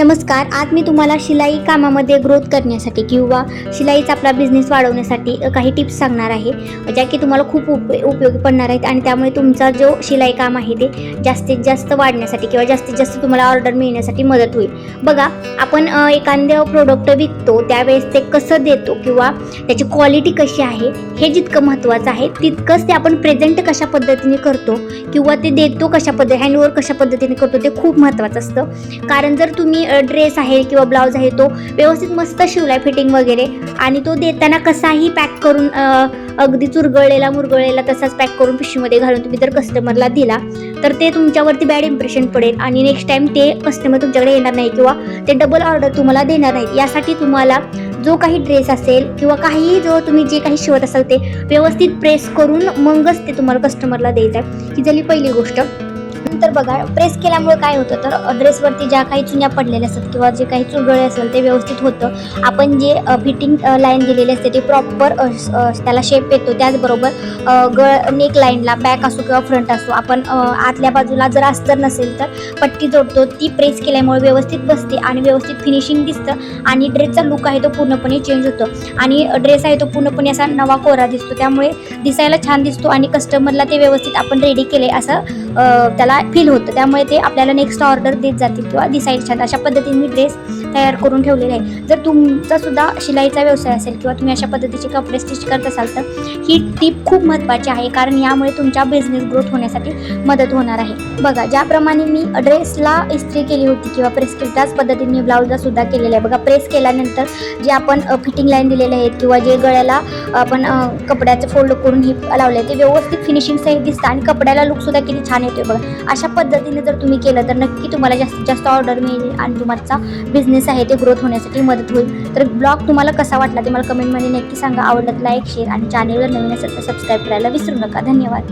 नमस्कार आज मी तुम्हाला शिलाई कामामध्ये ग्रोथ करण्यासाठी किंवा शिलाईचा आपला बिझनेस वाढवण्यासाठी काही टिप्स सांगणार आहे ज्या की तुम्हाला खूप उप उपयोगी पडणार आहेत आणि त्यामुळे तुमचा जो शिलाई काम आहे ते जास्तीत जास्त वाढण्यासाठी किंवा जास्तीत जास्त तुम्हाला ऑर्डर मिळण्यासाठी मदत होईल. बघा आपण एखाद्या एखादं प्रोडक्ट विकतो त्यावेळेस ते कसं देतो किंवा त्याची क्वालिटी कशी आहे हे जितकं महत्त्वाचं आहे तितकंच ते आपण प्रेझेंट कशा पद्धतीने करतो किंवा ते देतो कशा पद्धती हँडओवर कशा पद्धतीने करतो ते खूप महत्त्वाचं असतं. कारण जर तुम्ही ड्रेस आहे किंवा ब्लाऊज आहे तो व्यवस्थित मस्त शिवलाय फिटिंग वगैरे. आणि तो देताना कसाही पॅक करून अगदी चुरगळलेला मुरगळलेला तसाच पॅक करून पिशवीमध्ये घालून तुम्ही जर कस्टमरला दिला तर ते तुमच्यावरती बॅड इम्प्रेशन पडेल. आणि नेक्स्ट टाइम ते कस्टमर तुमच्याकडे येणार नाही किंवा ते डबल ऑर्डर तुम्हाला देणार नाहीत. यासाठी तुम्हाला जो काही ड्रेस असेल किंवा काही जो तुम्ही जे काही शिवत असाल ते व्यवस्थित प्रेस करून मगच ते तुम्हाला कस्टमरला द्यायचं आहे. ही झाली पहिली गोष्ट. नंतर बघा प्रेस केल्यामुळे काय होतं? तर ड्रेसवरती ज्या काही चुन्या पडलेल्या असतात किंवा जे काही चुरगळे असेल ते व्यवस्थित होतं. आपण जे फिटिंग लाईन दिलेली असते ते प्रॉपर त्याला शेप येतो त्याचबरोबर गळ नेक लाईनला बॅक असो किंवा फ्रंट असो आपण आतल्या बाजूला जर अस्तर नसेल तर पट्टी जोडतो. ती प्रेस केल्यामुळे व्यवस्थित बसते आणि व्यवस्थित फिनिशिंग दिसतं आणि ड्रेसचा लुक आहे तो पूर्णपणे चेंज होतो. आणि ड्रेस आहे तो पूर्णपणे असा नवा कोरा दिसतो. त्यामुळे दिसायला छान दिसतो आणि कस्टमरला ते व्यवस्थित आपण रेडी केले असं त्याला आपल्याला फील होतं. त्यामुळे ते आपल्याला नेक्स्ट ऑर्डर देत जातील किंवा दिसायला छान अशा पद्धतीने मी ड्रेस तयार करून ठेवलेले आहे. जर तुमचा सुद्धा शिलाईचा व्यवसाय असेल किंवा तुम्ही अशा पद्धतीचे कपडे स्टिच करत असाल तर ही टीप खूप महत्त्वाची आहे कारण यामुळे तुमच्या बिझनेस ग्रोथ होण्यासाठी मदत होणार आहे. बघा ज्याप्रमाणे मी ड्रेसला इस्त्री केली होती किंवा प्रेस केली त्याच पद्धतीने ब्लाऊजला सुद्धा केलेलं आहे. बघा प्रेस केल्यानंतर जे आपण फिटिंग लाईन दिलेले आहेत किंवा जे गळ्याला आपण कपड्याचं फोल्ड करून हे लावले आहे ते व्यवस्थित फिनिशिंग सहित दिसतं आणि कपड्याला लुकसुद्धा किती छान येतोय बघा. अशा पद्धतीने जर तुम्ही केलं तर नक्की तुम्हाला जास्तीत जास्त ऑर्डर मिळेल आणि तुमचा बिझनेस आहे ते ग्रोथ होण्यासाठी मदत होईल. तर ब्लॉग तुम्हाला कसा वाटला ते मला कमेंटमध्ये नक्की सांगा. आवडलं लाईक शेअर आणि चॅनेलवर नवीन असेल तर सबस्क्राईब करायला विसरू नका. धन्यवाद.